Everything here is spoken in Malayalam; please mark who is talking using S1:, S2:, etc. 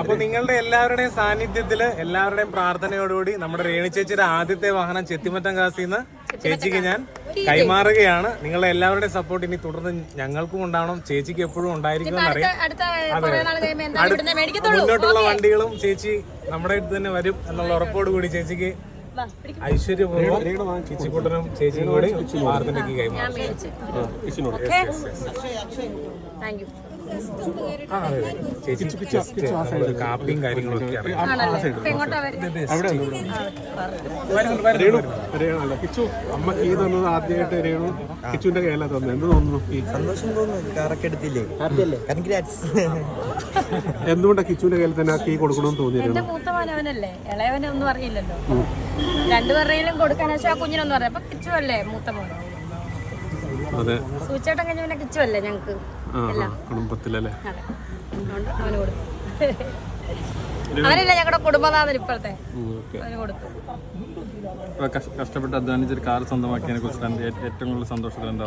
S1: അപ്പൊ നിങ്ങളുടെ എല്ലാവരുടെയും സാന്നിധ്യത്തിൽ എല്ലാവരുടെയും പ്രാർത്ഥനയോടുകൂടി നമ്മുടെ രേണു ചേച്ചിയുടെ ആദ്യത്തെ വാഹനം ചെത്തിമറ്റം കാസിന്ന് ചേച്ചിക്ക് ഞാൻ കൈമാറുകയാണ്. നിങ്ങളുടെ എല്ലാവരുടെയും സപ്പോർട്ട് ഇനി തുടർന്ന് ഞങ്ങൾക്കും ഉണ്ടാവണം. ചേച്ചിക്ക് എപ്പോഴും ഉണ്ടായിരിക്കും
S2: അറിയാം.
S1: മുന്നോട്ടുള്ള വണ്ടികളും ചേച്ചി നമ്മുടെ അടുത്ത് തന്നെ വരും എന്നുള്ള ഉറപ്പോട് കൂടി ചേച്ചിക്ക്. ഐശ്വര്യപൂർവം ചേച്ചിക്കുട്ടനും ചേച്ചിയും കൂടി കൈമാറും. yes.
S2: Thank you.
S1: ചേച്ചി കാപ്പിയും
S2: കാര്യങ്ങളൊക്കെ
S3: രേണു കിച്ചു അമ്മ ഈ തന്നത് ആദ്യമായിട്ട് രേണു കിച്ചുവിന്റെ കയ്യിലാണ് തന്നെ എന്ത് തോന്നുന്നു
S4: സന്തോഷം തോന്നുന്നു കാറൊക്കെ എടുത്തില്ലേ
S3: എന്തുകൊണ്ടാണ് കിച്ചുവിന്റെ കയ്യിൽ തന്നെ ആ കീ കൊടുക്കണമെന്ന്
S2: മൂത്ത മോനവനല്ലേ? ഇളയവനെ ഒന്നും അറിയില്ലല്ലോ. രണ്ടുപേരുടെയിലും കൊടുക്കാൻ പക്ഷെ ആ കുഞ്ഞിനൊന്നും അറിയാം അപ്പൊ കിച്ചു അല്ലേ മൂത്ത മോൻ
S3: അതെ.
S2: സൂചേട്ടൻ കഴിഞ്ഞ പിന്നെ കിച്ചു അല്ലേ ഞങ്ങക്ക്?
S3: കുടുംബത്തിലല്ലേ?
S2: അവന് കൊടുത്തു. അവനല്ലേ ഞങ്ങളുടെ കുടുംബനാഥൻ ഇപ്പോഴത്തെ. അവന് കൊടുത്തു.
S5: കഷ്ടപ്പെട്ട് അധ്വാനിച്ചൊരു കാർ സ്വന്തമാക്കിയതിനെ കുറിച്ച് ഏറ്റവും കൂടുതൽ സന്തോഷത്തിൽ എന്താ